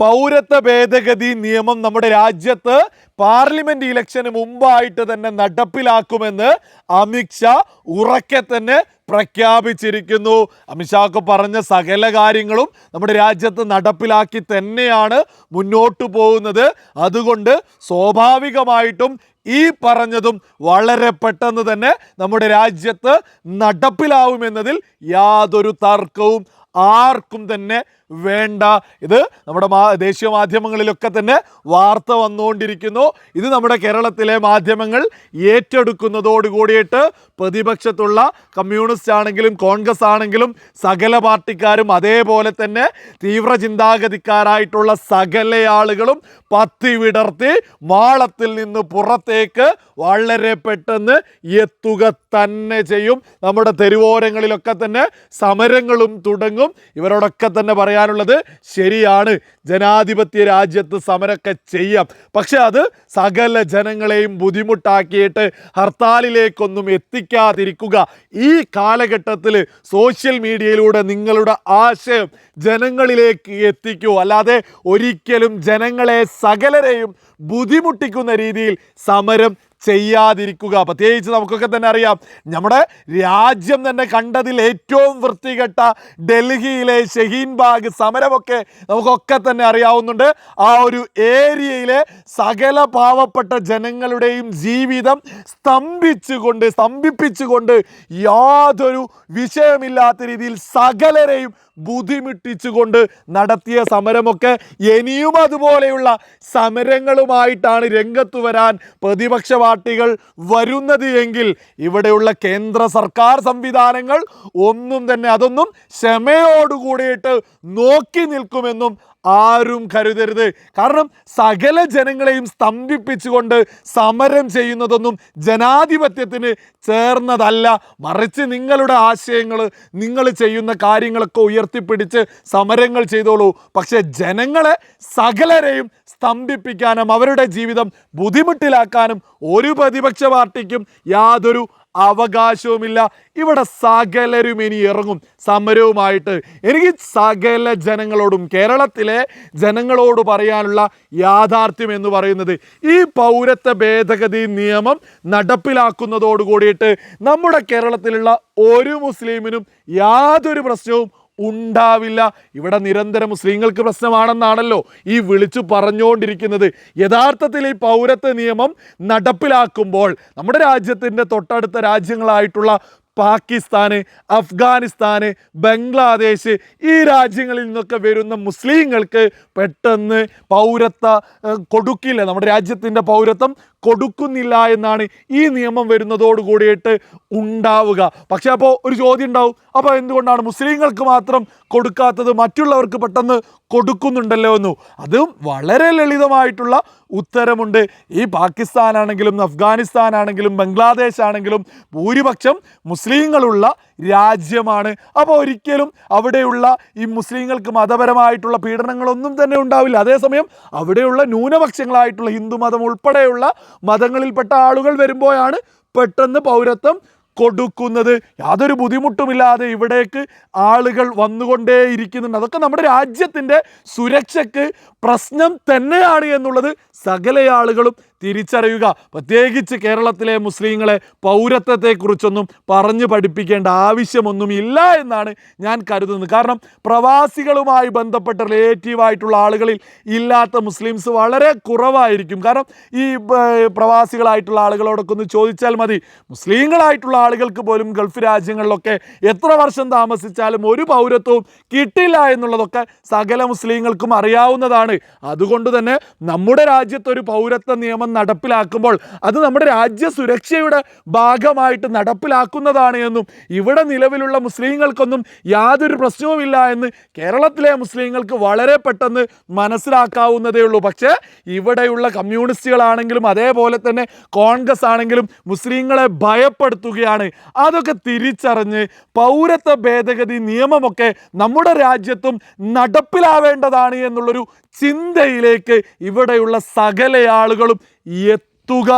പൗരത്വ ഭേദഗതി നിയമം നമ്മുടെ രാജ്യത്ത് പാർലമെന്റ് ഇലക്ഷന് മുമ്പായിട്ട് തന്നെ നടപ്പിലാക്കുമെന്ന് അമിത്ഷാ ഉറക്കെ തന്നെ പ്രഖ്യാപിച്ചിരിക്കുന്നു. അമിത്ഷാക്ക് പറഞ്ഞ സകല കാര്യങ്ങളും നമ്മുടെ രാജ്യത്ത് നടപ്പിലാക്കി തന്നെയാണ് മുന്നോട്ട് പോകുന്നത്. അതുകൊണ്ട് സ്വാഭാവികമായിട്ടും ഈ പറഞ്ഞതും വളരെ പെട്ടെന്ന് തന്നെ നമ്മുടെ രാജ്യത്ത് നടപ്പിലാവുമെന്നതിൽ യാതൊരു തർക്കവും ആർക്കും തന്നെ വേണ്ട. ഇത് നമ്മുടെ ദേശീയ മാധ്യമങ്ങളിലൊക്കെ തന്നെ വാർത്ത വന്നുകൊണ്ടിരിക്കുന്നു. ഇത് നമ്മുടെ കേരളത്തിലെ മാധ്യമങ്ങൾ ഏറ്റെടുക്കുന്നതോട് കൂടിയിട്ട് പ്രതിപക്ഷത്തുള്ള കമ്മ്യൂണിസ്റ്റ് ആണെങ്കിലും കോൺഗ്രസ് ആണെങ്കിലും സകല പാർട്ടിക്കാരും അതേപോലെ തന്നെ തീവ്ര ചിന്താഗതിക്കാരായിട്ടുള്ള സകല ആളുകളും പത്തി വിടർത്തി മാളത്തിൽ നിന്ന് പുറത്തേക്ക് വളരെ പെട്ടെന്ന് എത്തുക തന്നെ ചെയ്യും. നമ്മുടെ തെരുവോരങ്ങളിലൊക്കെ തന്നെ സമരങ്ങളും തുടങ്ങും. ഇവരോടൊക്കെ തന്നെ പറയാനുള്ളത് ശരിയാണ്. ജനാധിപത്യ രാജ്യത്ത് സമരമൊക്കെ ചെയ്യാം. പക്ഷെ അത് സകല ജനങ്ങളെയും ബുദ്ധിമുട്ടാക്കിയിട്ട് ഹർത്താലിലേക്കൊന്നും എത്തിക്കാതിരിക്കുക. ഈ കാലഘട്ടത്തിൽ സോഷ്യൽ മീഡിയയിലൂടെ നിങ്ങളുടെ ആശയം ജനങ്ങളിലേക്ക് എത്തിക്കൂ. അല്ലാതെ ഒരിക്കലും ജനങ്ങളെ സകലരെയും ബുദ്ധിമുട്ടിക്കുന്ന രീതിയിൽ സമരം ചെയ്യാതിരിക്കുക. പ്രത്യേകിച്ച് നമുക്കൊക്കെ തന്നെ അറിയാം നമ്മുടെ രാജ്യം തന്നെ കണ്ടതിൽ ഏറ്റവും വൃത്തികെട്ട ഡൽഹിയിലെ ഷഹീൻബാഗ് സമരമൊക്കെ നമുക്കൊക്കെ തന്നെ അറിയാവുന്നുണ്ട്. ആ ഒരു ഏരിയയിലെ സകല പാവപ്പെട്ട ജനങ്ങളുടെയും ജീവിതം സ്തംഭിച്ചുകൊണ്ട് സ്തംഭിപ്പിച്ചുകൊണ്ട് യാതൊരു വിഷയമില്ലാത്ത രീതിയിൽ സകലരെയും ബുദ്ധിമുട്ടിച്ചുകൊണ്ട് നടത്തിയ സമരമൊക്കെ ഇനിയും അതുപോലെയുള്ള സമരങ്ങളുമായിട്ടാണ് രംഗത്തു വരാൻ പ്രതിപക്ഷ പാർട്ടികൾ വരുന്നത് എങ്കിൽ ഇവിടെയുള്ള കേന്ദ്ര സർക്കാർ സംവിധാനങ്ങൾ ഒന്നും തന്നെ അതൊന്നും ക്ഷമയോടുകൂടിയിട്ട് നോക്കി നിൽക്കുമെന്നും ആരും കരുതരുത്. കാരണം സകല ജനങ്ങളെയും സ്തംഭിപ്പിച്ചുകൊണ്ട് സമരം ചെയ്യുന്നതൊന്നും ജനാധിപത്യത്തിന് ചേർന്നതല്ല. മറിച്ച് നിങ്ങളുടെ ആശയങ്ങൾ നിങ്ങൾ ചെയ്യുന്ന കാര്യങ്ങളൊക്കെ ഉയർത്തിപ്പിടിച്ച് സമരങ്ങൾ ചെയ്തോളൂ. പക്ഷേ ജനങ്ങളെ സകലരെയും സ്തംഭിപ്പിക്കാനും അവരുടെ ജീവിതം ബുദ്ധിമുട്ടിലാക്കാനും ഒരു പ്രതിപക്ഷ പാർട്ടിക്കും യാതൊരു അവകാശവുമില്ല. ഇവിടെ സകലരും ഇനി ഇറങ്ങും. സമരവുമായിട്ട് എനിക്ക് സകല ജനങ്ങളോടും കേരളത്തിലെ ജനങ്ങളോട് പറയാനുള്ള യാഥാർത്ഥ്യം എന്ന് പറയുന്നത് ഈ പൗരത്വ ഭേദഗതി നിയമം നടപ്പിലാക്കുന്നതോട് കൂടിയിട്ട് നമ്മുടെ കേരളത്തിലുള്ള ഒരു മുസ്ലിമിനും യാതൊരു പ്രശ്നവും ഉണ്ടാവില്ല. ഇവിടെ നിരന്തരം മുസ്ലിങ്ങൾക്ക് പ്രശ്നമാണെന്നാണല്ലോ ഈ വിളിച്ചു പറഞ്ഞുകൊണ്ടിരിക്കുന്നത്. യഥാർത്ഥത്തിൽ ഈ പൗരത്വ നിയമം നടപ്പിലാക്കുമ്പോൾ നമ്മുടെ രാജ്യത്തിന്റെ തൊട്ടടുത്ത രാജ്യങ്ങളായിട്ടുള്ള പാകിസ്ഥാന് അഫ്ഗാനിസ്ഥാന് ബംഗ്ലാദേശ് ഈ രാജ്യങ്ങളിൽ നിന്നൊക്കെ വരുന്ന മുസ്ലിങ്ങൾക്ക് പെട്ടെന്ന് പൗരത്വ കൊടുക്കില്ല. നമ്മുടെ രാജ്യത്തിന്റെ പൗരത്വം കൊടുക്കുന്നില്ല എന്നാണ് ഈ നിയമം വരുന്നതോട് കൂടിയിട്ട് ഉണ്ടാവുക. പക്ഷേ അപ്പോൾ ഒരു ചോദ്യം ഉണ്ടാവും. അപ്പോൾ എന്തുകൊണ്ടാണ് മുസ്ലിങ്ങൾക്ക് മാത്രം കൊടുക്കാത്തത് മറ്റുള്ളവർക്ക് പെട്ടെന്ന് കൊടുക്കുന്നുണ്ടല്ലോ എന്നു? അതും വളരെ ലളിതമായിട്ടുള്ള ഉത്തരമുണ്ട്. ഈ പാകിസ്ഥാനാണെങ്കിലും അഫ്ഗാനിസ്ഥാനാണെങ്കിലും ബംഗ്ലാദേശ് ആണെങ്കിലും ഭൂരിപക്ഷം മുസ്ലിങ്ങളുള്ള രാജ്യമാണ്. അപ്പോൾ ഒരിക്കലും അവിടെയുള്ള ഈ മുസ്ലിങ്ങൾക്ക് മതപരമായിട്ടുള്ള പീഡനങ്ങളൊന്നും തന്നെ ഉണ്ടാവില്ല. അതേസമയം അവിടെയുള്ള ന്യൂനപക്ഷങ്ങളായിട്ടുള്ള ഹിന്ദു മതം ഉൾപ്പെടെയുള്ള മതങ്ങളിൽപ്പെട്ട ആളുകൾ വരുമ്പോഴാണ് പെട്ടെന്ന് പൗരത്വം കൊടുക്കുന്നത്. യാതൊരു ബുദ്ധിമുട്ടുമില്ലാതെ ഇവിടേക്ക് ആളുകൾ വന്നുകൊണ്ടേ ഇരിക്കുന്നുണ്ട്. അതൊക്കെ നമ്മുടെ രാജ്യത്തിന്റെ സുരക്ഷയ്ക്ക് പ്രശ്നം തന്നെയാണ് എന്നുള്ളത് സകല ആളുകളും തിരിച്ചറിയുക. പ്രത്യേകിച്ച് കേരളത്തിലെ മുസ്ലിങ്ങളെ പൗരത്വത്തെക്കുറിച്ചൊന്നും പറഞ്ഞു പഠിപ്പിക്കേണ്ട ആവശ്യമൊന്നും ഇല്ല എന്നാണ് ഞാൻ കരുതുന്നത്. കാരണം പ്രവാസികളുമായി ബന്ധപ്പെട്ട റിലേറ്റീവ് ആയിട്ടുള്ള ആളുകളിൽ ഇല്ലാത്ത മുസ്ലിംസ് വളരെ കുറവായിരിക്കും. കാരണം ഈ പ്രവാസികളായിട്ടുള്ള ആളുകളോടൊക്കെ ഒന്ന് ചോദിച്ചാൽ മതി. മുസ്ലിങ്ങളായിട്ടുള്ള ആളുകൾക്ക് പോലും ഗൾഫ് രാജ്യങ്ങളിലൊക്കെ എത്ര വർഷം താമസിച്ചാലും ഒരു പൗരത്വവും കിട്ടില്ല എന്നുള്ളതൊക്കെ സകല മുസ്ലിങ്ങൾക്കും അറിയാവുന്നതാണ്. അതുകൊണ്ട് തന്നെ നമ്മുടെ രാജ്യത്തൊരു പൗരത്വ പൗരത്വ നിയമം നടപ്പിലാക്കുമ്പോൾ അത് നമ്മുടെ രാജ്യ സുരക്ഷയുടെ ഭാഗമായിട്ട് നടപ്പിലാക്കുന്നതാണ് എന്നും ഇവിടെ നിലവിലുള്ള മുസ്ലിങ്ങൾക്കൊന്നും യാതൊരു പ്രശ്നവുമില്ല എന്ന് കേരളത്തിലെ മുസ്ലിങ്ങൾക്ക് വളരെ പെട്ടെന്ന് മനസ്സിലാക്കാവുന്നതേ ഉള്ളൂ. പക്ഷേ ഇവിടെയുള്ള കമ്മ്യൂണിസ്റ്റുകളാണെങ്കിലും അതേപോലെ തന്നെ കോൺഗ്രസ് ആണെങ്കിലും മുസ്ലിങ്ങളെ ഭയപ്പെടുത്തുകയാണ്. അതൊക്കെ തിരിച്ചറിഞ്ഞ് പൗരത്വ ഭേദഗതി നിയമമൊക്കെ നമ്മുടെ രാജ്യത്തും നടപ്പിലാവേണ്ടതാണ് എന്നുള്ളൊരു ചിന്തയിലേക്ക് ഇവിടെയുള്ള സകല ആളുകളും എത്തുക.